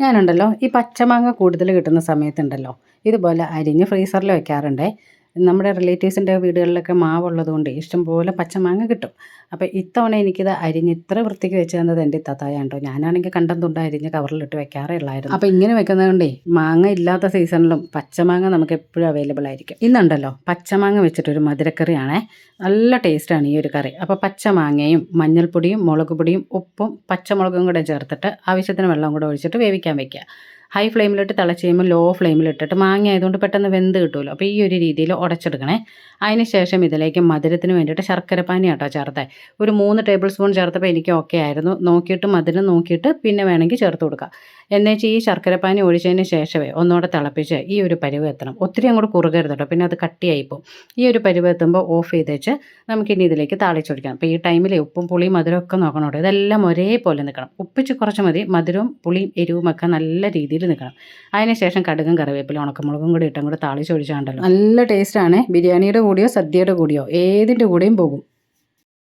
ഞാനുണ്ടല്ലോ. ഈ പച്ചമാങ്ങ കൂടുതൽ കിട്ടുന്ന സമയത്തുണ്ടല്ലോ. ഇതുപോലെ അരിഞ്ഞ് ഫ്രീസറിൽ വെക്കാറുണ്ടേ. നമ്മുടെ റിലേറ്റീവ്സിന്റെ വീടുകളിലൊക്കെ മാവുള്ളത് കൊണ്ട് ഇഷ്ടംപോലെ പച്ചമാങ്ങ കിട്ടും. അപ്പോൾ ഇത്തവണ എനിക്കിത് അരിഞ്ഞ് ഇത്ര വൃത്തിക്ക് വെച്ച് തന്നത് എന്റെ തത്തായാണ് കേട്ടോ ഞാനാണെങ്കിൽ കണ്ടം തുണ്ട അരിഞ്ഞ് കവറിലിട്ട് വെക്കാറേ ഉള്ളായിരുന്നു. അപ്പോൾ ഇങ്ങനെ വെക്കുന്നത് കൊണ്ടേ മാങ്ങ ഇല്ലാത്ത സീസണിലും പച്ചമാങ്ങ നമുക്ക് എപ്പോഴും അവൈലബിൾ ആയിരിക്കും. ഇന്നുണ്ടല്ലോ പച്ചമാങ്ങ വെച്ചിട്ടൊരു മധുരക്കറിയാണേ. നല്ല ടേസ്റ്റാണ് ഈ ഒരു കറി. അപ്പോൾ പച്ചമാങ്ങയും മഞ്ഞൾപ്പൊടിയും മുളക് പൊടിയും ഉപ്പും പച്ചമുളകും കൂടെ ചേർത്തിട്ട് ആവശ്യത്തിന് വെള്ളം കൂടെ ഒഴിച്ചിട്ട് വേവിക്കാൻ വെക്കുക. ഹൈ ഫ്ലെയിമിലിട്ട് തിളച്ച് കഴിയുമ്പോൾ ലോ ഫ്ലെയിമിലിട്ടിട്ട് മാങ്ങ ആയതുകൊണ്ട് പെട്ടെന്ന് വെന്ത് കിട്ടുമല്ലോ അപ്പോൾ ഈ ഒരു രീതിയിൽ ഉടച്ചെടുക്കണേ അതിന് ശേഷം ഇതിലേക്ക് മധുരത്തിന് വേണ്ടിയിട്ട് ശർക്കര പാനി കേട്ടോ ചേർത്തേ. ഒരു മൂന്ന് ടേബിൾ സ്പൂൺ ചേർത്തപ്പോൾ എനിക്ക് ഓക്കെ ആയിരുന്നു. നോക്കിയിട്ട് മധുരം നോക്കിയിട്ട് പിന്നെ വേണമെങ്കിൽ ചേർത്ത് കൊടുക്കുക എന്നുവെച്ചാൽ ഈ ശർക്കരപ്പാനി ഒഴിച്ചതിന് ശേഷമേ ഒന്നുകൂടെ തിളപ്പിച്ച് ഈ ഒരു പരുവ് എത്തണം. ഒത്തിരി അങ്ങോട്ട് കുറുകരുത് കേട്ടോ പിന്നെ അത് കട്ടിയായി പോകും. ഈ ഒരു പരുവ് എത്തുമ്പോൾ ഓഫ് ചെയ്ത് വെച്ച് നമുക്കിനി ഇതിലേക്ക് താളിച്ചൊഴിക്കണം അപ്പോൾ ഈ ടൈമിൽ ഉപ്പും പുളിയും മധുരമൊക്കെ നോക്കണം ഇതെല്ലാം ഒരേപോലെ നിൽക്കണം ഉപ്പിച്ച് കുറച്ച് മതി. മധുരവും പുളിയും എരിവും ഒക്കെ നല്ല രീതിയിൽ നിൽക്കണം. അതിന് ശേഷം കടുകും കറിവേപ്പില ഉണക്കമുളകും കൂടി ഇട്ടും കൂടെ താളിച്ചൊഴിച്ചാണ്ടല്ലോ നല്ല ടേസ്റ്റാണ് ബിരിയാണിയുടെ കൂടിയോ സദ്യയുടെ കൂടിയോ ഏതിന്റെ കൂടെയും പോകും.